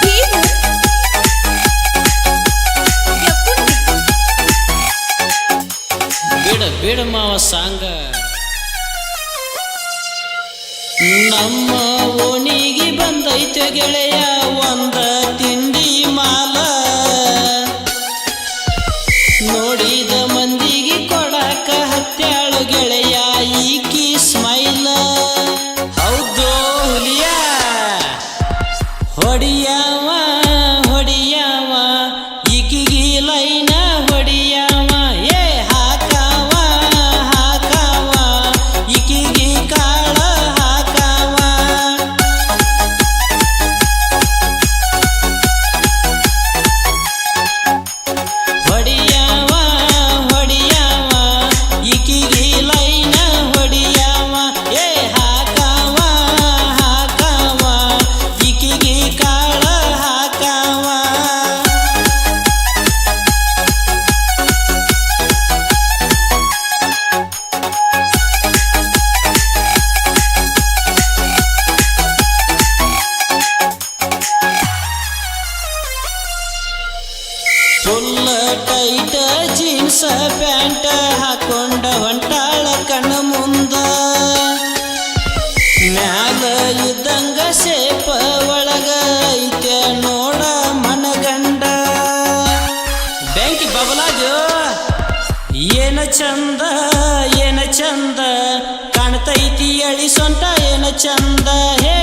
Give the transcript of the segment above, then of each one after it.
ಬೀದರ್ ಯಕ್ಕುಂಡಿ ಬಿಡ ಬಿಡ ಮಾವ ಸಾಂಗ ನಮ್ಮ ಓಣಿಗೆ ಬಂದೈತೆ ಗೆಳೆಯ વડિયાવા ಚಂದ ಏನ ಚಂದ ಕಾಣ್ತೈತಿ ಅಳಿ ಸೊಂಟ ಏನ ಚಂದ ಹೇ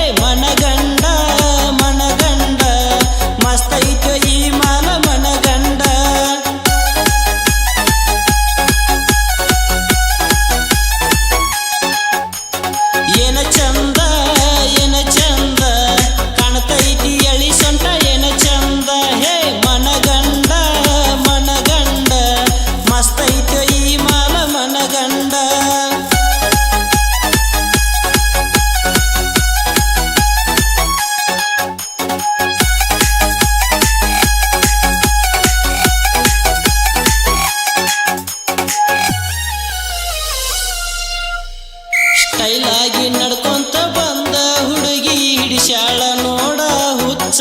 ಆಗಿ ನಡ್ಕೊಂತ ಬಂದ ಹುಡುಗಿ ಹಿಡಿಶಾಳ ನೋಡ ಹುಚ್ಚ.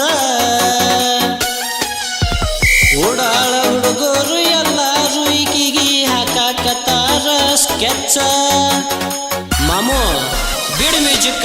ಓಡಾಳ ಹುಡುಗರು ಎಲ್ಲಾರು ಈಕಿಗಿ ಹಾಕಾಕತ್ತಾರ ಸ್ಕೆಚ್ಚ ಮಾಮೋ, ಬಿಡು ಮ್ಯೂಸಿಕ್ಕ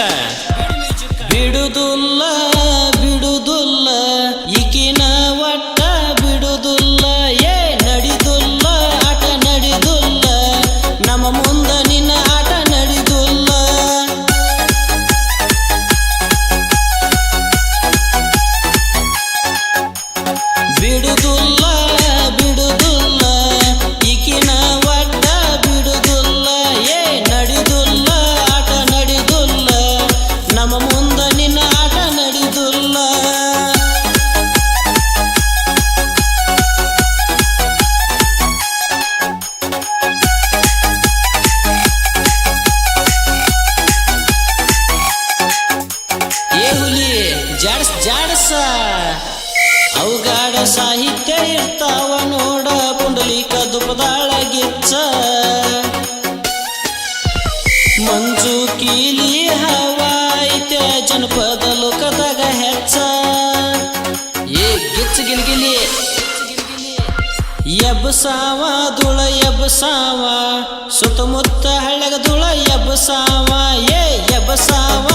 ಜಾಡ್ಸ್ ಜಾಡಸ. ಅವುಗಾಡ ಸಾಹಿತ್ಯ ಇರ್ತಾವ ನೋಡ, ಪುಂಡಲೀಕ ದುಪದಾಳ ಗಿಚ್ಚ. ಮಂಜು ಕೀಲಿ ಹವಾಯ್ತ ಜನಪದ ಲೋಕದಾಗ ಹೆಚ್ಚ. ಏ ಗಿಚ್ಚ ಗಿಲ್ಗಿಲಿ ದುಳ ಎಬ್ಬಸಾವ ಸುತ್ತಮುತ್ತ ಹಳ್ಳಗ ದುಳ ಎಬ್ಬಸಾವ ಏ ಎಬ್ಬಸಾವ